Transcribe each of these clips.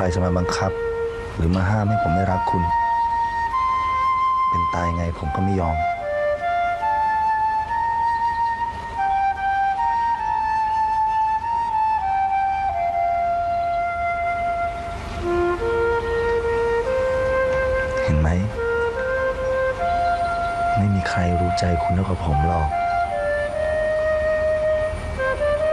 ใครจะมาบังคับ หรือมาห้ามให้ผมไม่รักคุณ เป็นตายไงผมก็ไม่ยอม เห็นไหม ไม่มีใครรู้ใจคุณเท่ากับผมหรอก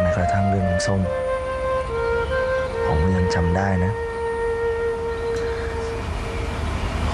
แม้กระทั่งเรื่องน้ำส้มผมยังจำได้นะ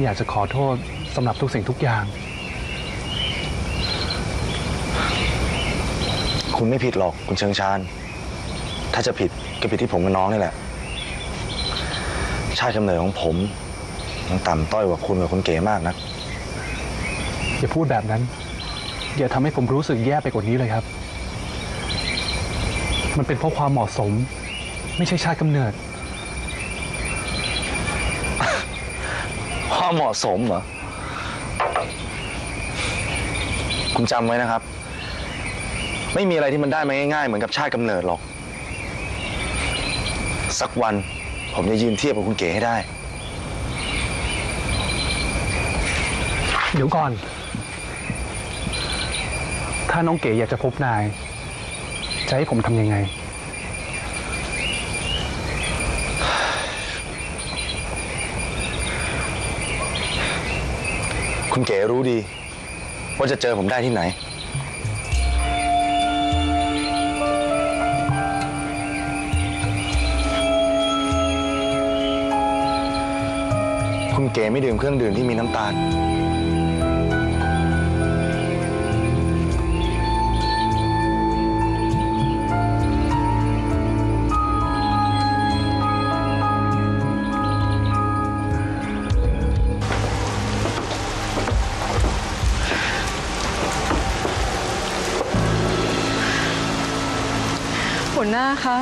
อยากจะขอโทษสำหรับทุกสิ่งทุกอย่าง คุณไม่ผิดหรอกคุณเชิงชาญ ถ้าจะผิดก็ผิดที่ผมกับน้องนี่แหละ ชาติกำเนิดของผมยังต่ำต้อยกว่าคุณกับคุณเก๋มากนะอย่าพูดแบบนั้น อย่าทำให้ผมรู้สึกแย่ไปกว่านี้เลยครับ มันเป็นเพราะความเหมาะสม ไม่ใช่ชาติกำเนิด ความเหมาะสมเหรอ คุณจำไว้นะครับ ไม่มีอะไรที่มันได้มาง่ายๆ เหมือนกับชาติกำเนิดหรอก สักวันผมจะยืนเทียบกับคุณเก๋ให้ได้ เดี๋ยวก่อน ถ้าน้องเก๋อยากจะพบนาย จะให้ผมทำยังไง คุณเก๋รู้ดี ว่าจะเจอผมได้ที่ไหน คุณเก๋ไม่ดื่มเครื่องดื่มที่มีน้ำตาล คะ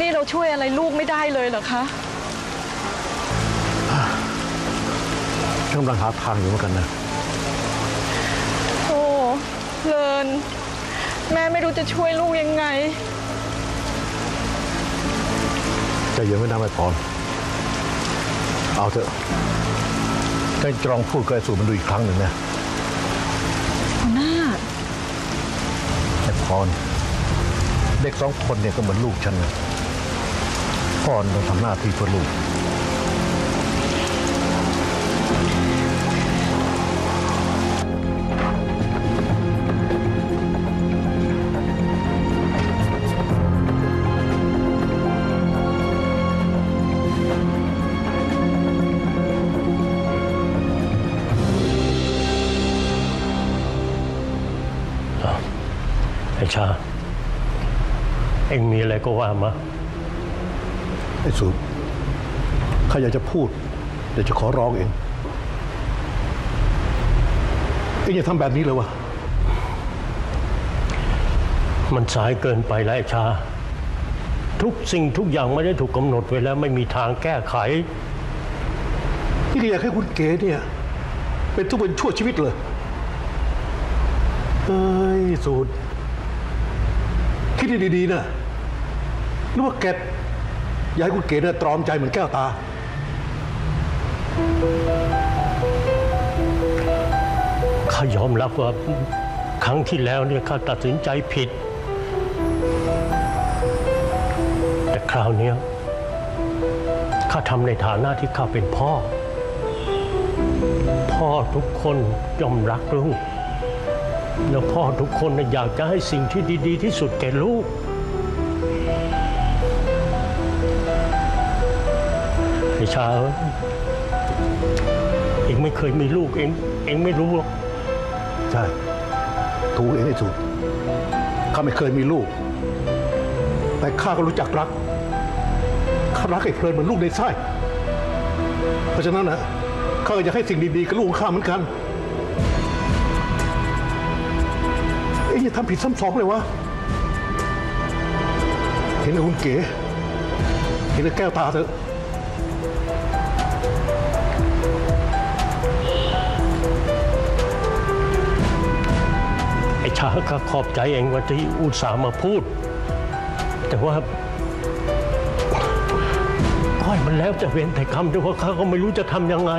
นี่เราช่วยอะไรลูกไม่ได้เลยเหรอคะกำลังหาทางอยู่เหมือนกันนะ โอ้เลิน แม่ไม่รู้จะช่วยลูกยังไงใจะเย็นไม่น่าไม่พรเอาเถอะให้จรองพูดกับไอ้สูมันดูอีกครั้งหนึ่งนะหัวหน้าไอ้พร เด็กสองคนเนี่ยก็เหมือนลูกฉันนะพ่อต้องทำหน้าที่เพื่อลูก ไอ้ชา เอ็งมีอะไรก็ว่ามาไอ้สูข้าอยากจะพูด เดี๋ยวจะขอร้องเองเอ็งอย่าทำแบบนี้เลยวะมันสายเกินไปแล้วไอ้ชา ทุกสิ่งทุกอย่างไม่ได้ถูกกำหนดไว้แล้วไม่มีทางแก้ไขนี่ก็อยากให้คุณเก๋เนี่ย เป็นทุกเป็นชั่วชีวิตเลยเอ้ยสูตรคิดดีๆนะ นึกว่าแกอยากให้คุณเก๋เนี่ยตรอมใจเหมือนแก้วตา ข้ายอมรับว่าครั้งที่แล้วเนี่ยข้าตัดสินใจผิด แต่คราวนี้ข้าทำในฐานะที่ข้าเป็นพ่อ พ่อทุกคนยอมรักลูกแล้วพ่อทุกคนอยากจะให้สิ่งที่ดี ๆ ที่สุดแก่ลูก ไอ้ชาเอ้ยเองไม่เคยมีลูกเองเองไม่รู้หรอกใช่ถูกเองให้ถูกข้าไม่เคยมีลูก แต่ข้าก็รู้จักรักข้ารักไอ้เพลินเหมือนลูกในไส้เพราะฉะนั้นนะข้าก็อยากให้สิ่งดีๆกับลูกข้าเหมือนกันเอ้ยอย่าทำผิดซ้ำสองเลยวะเห็นคุณเก๋เห็นแก้วตาเถอะ ไอ้ชาข้าขอบใจเองว่าที่อุตส่าห์มาพูด แต่ว่าก้อยมันแล้วจะเว้นแต่คำแต่ว่าข้าก็ไม่รู้จะทำยังไง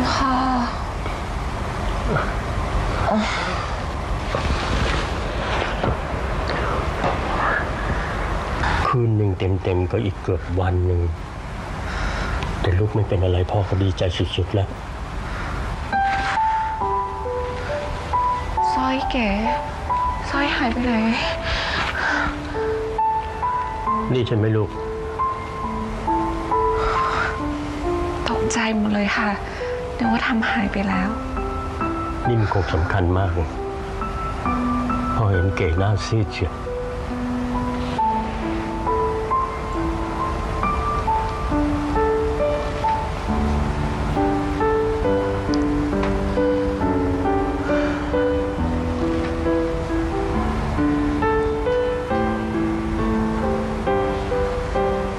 คุณพ่อคืนหนึ่งเต็มๆก็อีกเกือบวันหนึ่ง แต่ลูกไม่เป็นอะไรพ่อก็ดีใจสุดๆแล้วสร้อยเก๋สร้อยหายไปไหน นี่ใช่ไหมลูก ตกใจหมดเลยค่ะ นึกว่าทำหายไปแล้ว นี่มันคงสำคัญมากพ่อเห็นเก๋หน้าซีดเชียว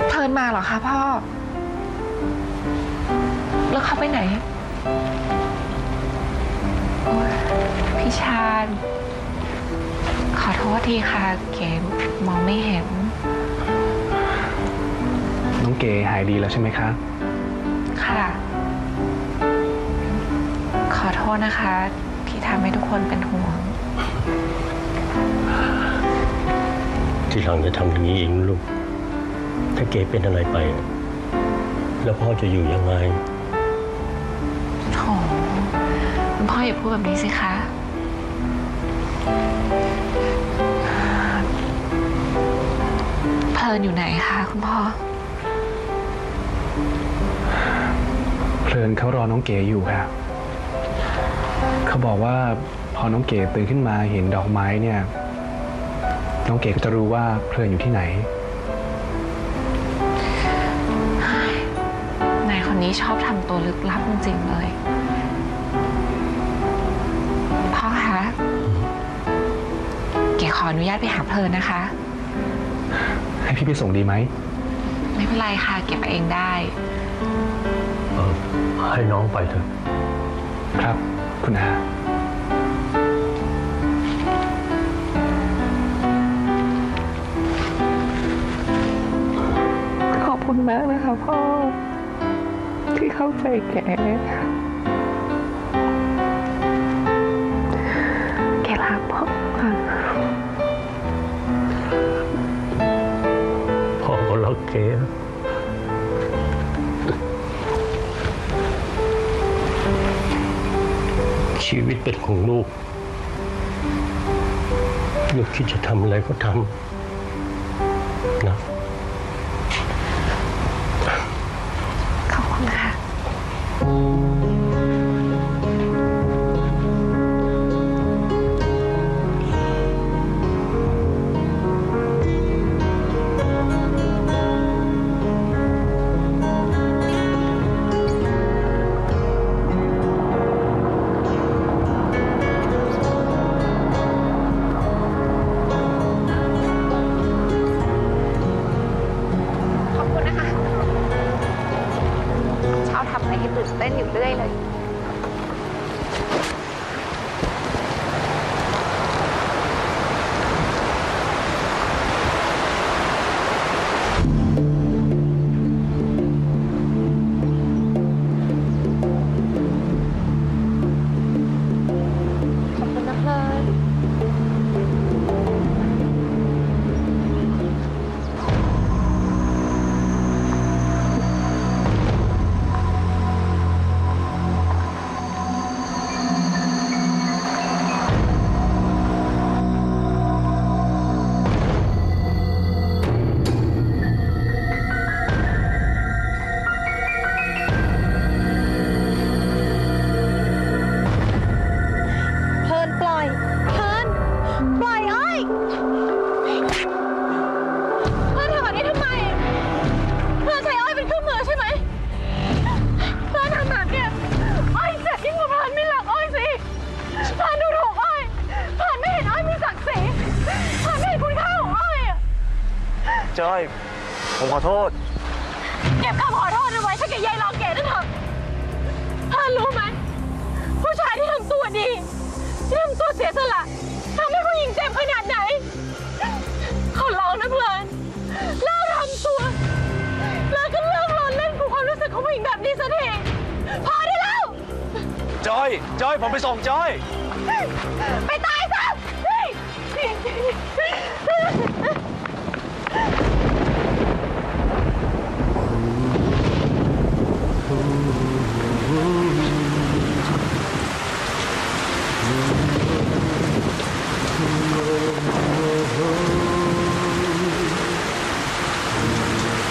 เพลินมาเหรอคะพ่อ แล้วเขาไปไหน ขอโทษทีค่ะ เก๋มองไม่เห็น น้องเก๋หายดีแล้วใช่ไหมคะ ค่ะ ขอโทษนะคะ ที่ทำให้ทุกคนเป็นห่วง ที่หลังจะทำอย่างนี้เองลูก ถ้าเก๋เป็นอะไรไป แล้วพ่อจะอยู่ยังไง โถคุณพ่ออย่าพูดแบบนี้สิคะ เพลินอยู่ไหนคะคุณพ่อ เพลินเขารอน้องเก๋อยู่ค่ะ เขาบอกว่าพอน้องเก๋ตื่นขึ้นมาเห็นดอกไม้เนี่ย น้องเก๋ก็จะรู้ว่าเพลินอยู่ที่ไหน นายคนนี้ชอบทำตัวลึกลับจริงๆเลย พ่อคะ เก๋ขออนุญาตไปหาเพลินนะคะ ให้พี่ไปส่งดีไหม ไม่เป็นไรค่ะ เก็บเองได้ เออให้น้องไปเถอะ ครับ คุณอาขอบคุณมากนะคะพ่อ ที่เข้าใจแก แกรักพ่อ ชีวิตเป็นของลูก ลูกคิดจะทำอะไรก็ทำำอะไร จอยผมขอโทษ เก็บคำขอโทษเอาไว้ถ้าแกยายรองเกดนั่นเถอะเธอรู้ไหมผู้ชายที่ทำตัวดีที่ทำตัวเสียสละทำให้ผู้หญิงเจ็บขนาดไหนขอร้องนะเพลินเลิกทำตัวแล้วก็เลิกล้อเล่นกับความรู้สึกของผู้หญิงแบบนี้สักทีพอได้แล้ว จอย จอย ผมไปส่งจอย ไปตายซะ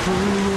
เฮ้